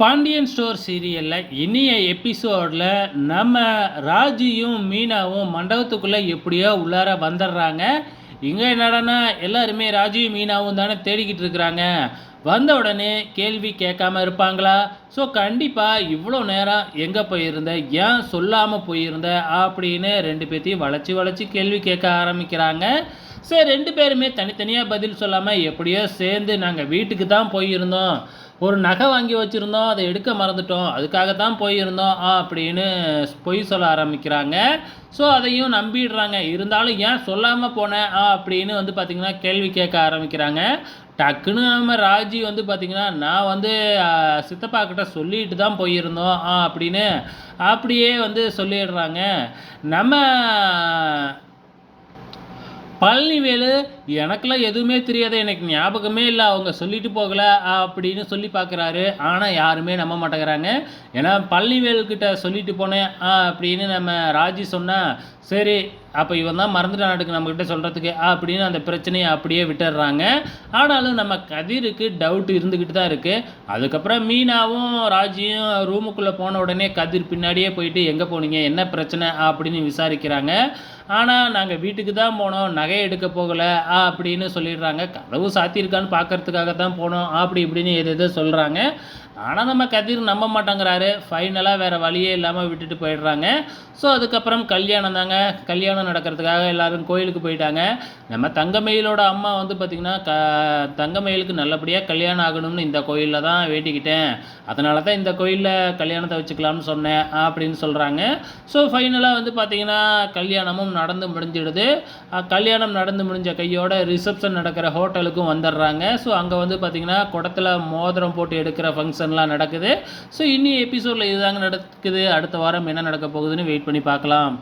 Pandian store சீரியலில் இனிய எபிசோடில் நம்ம ராஜியும் மீனாவும் மண்டபத்துக்குள்ளே எப்படியோ உள்ளார வந்துடுறாங்க இங்கே என்னடான்னா எல்லாருமே ராஜியும் மீனாவும் தானே தேடிக்கிட்டு இருக்கிறாங்க. வந்த உடனே கேள்வி கேட்காம இருப்பாங்களா? ஸோ கண்டிப்பாக இவ்வளோ நேரம் எங்கே போயிருந்த? ஏன் சொல்லாமல் போயிருந்த? அப்படின்னு ரெண்டு பேர்த்தையும் வளைச்சி வளைச்சி கேள்வி கேட்க ஆரம்பிக்கிறாங்க. சரி ரெண்டு பேருமே தனித்தனியாக பதில் சொல்லாமல் எப்படியோ சேர்ந்து நாங்கள் வீட்டுக்கு தான் போயிருந்தோம். ஒரு நகை வாங்கி வச்சுருந்தோம் அதை எடுக்க மறந்துட்டோம். அதுக்காக தான் போயிருந்தோம் ஆ அப்படின்னு பொய் சொல்ல ஆரம்பிக்கிறாங்க. ஸோ அதையும் நம்பிடுறாங்க. இருந்தாலும் ஏன் சொல்லாமல் போனேன் ஆ அப்படின்னு வந்து பார்த்திங்கன்னா கேள்வி கேட்க ஆரம்பிக்கிறாங்க. டக்குன்னு நம்ம ராஜி வந்து பார்த்திங்கன்னா நான் வந்து சித்தப்பா கிட்ட சொல்லிட்டு தான் போயிருந்தோம் ஆ அப்படின்னு அப்படியே வந்து சொல்லிடுறாங்க. நம்ம பழனிவேலு எனக்கெல்லாம் எதுவுமே தெரியாது எனக்கு ஞாபகமே இல்லை அவங்க சொல்லிட்டு போகல அப்படின்னு சொல்லி பார்க்குறாரு. ஆனால் யாருமே நம்ப மாட்டேங்கிறாங்க. ஏன்னா பள்ளிவேல்கிட்ட சொல்லிட்டு போனேன் ஆ, அப்படின்னு நம்ம ராஜி சொன்னால் சரி அப்போ இவன் தான் மறந்துட்டான் நம்மக்கிட்ட சொல்கிறதுக்கு அப்படின்னு அந்த பிரச்சனையை அப்படியே விட்டுடுறாங்க ஆனாலும் நம்ம கதிருக்கு டவுட் இருந்துக்கிட்டு தான் இருக்குது அதுக்கப்புறம் மீனாவும் ராஜியும் ரூமுக்குள்ளே போன உடனே கதிர் பின்னாடியே போயிட்டு எங்கே போனீங்க? என்ன பிரச்சனை? அப்படின்னு விசாரிக்கிறாங்க. ஆனால் நாங்கள் வீட்டுக்கு தான் போனோம் நகை எடுக்க போகலை அப்படின்னு சொல்லிடுறாங்க. கதவு சாத்தியிருக்கான்னு பார்க்கறதுக்காக தான் போனோம். அப்படி இப்படின்னு எது எதோ சொல்கிறாங்க ஆனால் நம்ம கதிர் நம்ப மாட்டேங்கிறாரு. ஃபைனலாக வேறு வழியே இல்லாமல் விட்டுட்டு போயிடுறாங்க. ஸோ அதுக்கப்புறம் கல்யாணம் தாங்க. கல்யாணம் நடக்கிறதுக்காக எல்லாரும் கோயிலுக்கு போயிட்டாங்க. நம்ம தங்கமயிலோட அம்மா வந்து பார்த்திங்கன்னா க தங்கமயிலுக்கு நல்லபடியாக கல்யாணம் ஆகணும்னு இந்த கோயிலில் தான் வேண்டிக்கிட்டேன். அதனால தான் இந்த கோயிலில் கல்யாணத்தை வச்சுக்கலாம்னு சொன்னேன் அப்படின்னு சொல்கிறாங்க ஸோ ஃபைனலாக வந்து பார்த்திங்கன்னா கல்யாணமும் நடந்து முடிஞ்சிடுது. கல்யாணம் நடந்து முடிஞ்ச கையோட ரிசப்ஷன் நடக்கிற ஹோட்டலுக்கும் வந்துடுறாங்க. ஸோ அங்கே வந்து பார்த்திங்கன்னா குடத்தில் மோதிரம் போட்டு எடுக்கிற ஃபங்க்ஷன்லாம் நடக்குது. ஸோ இன்னி எபிசோடில் இதுதாங்க நடக்குது. அடுத்த வாரம் என்ன நடக்க போகுதுன்னு வெயிட் பண்ணி பார்க்கலாம்.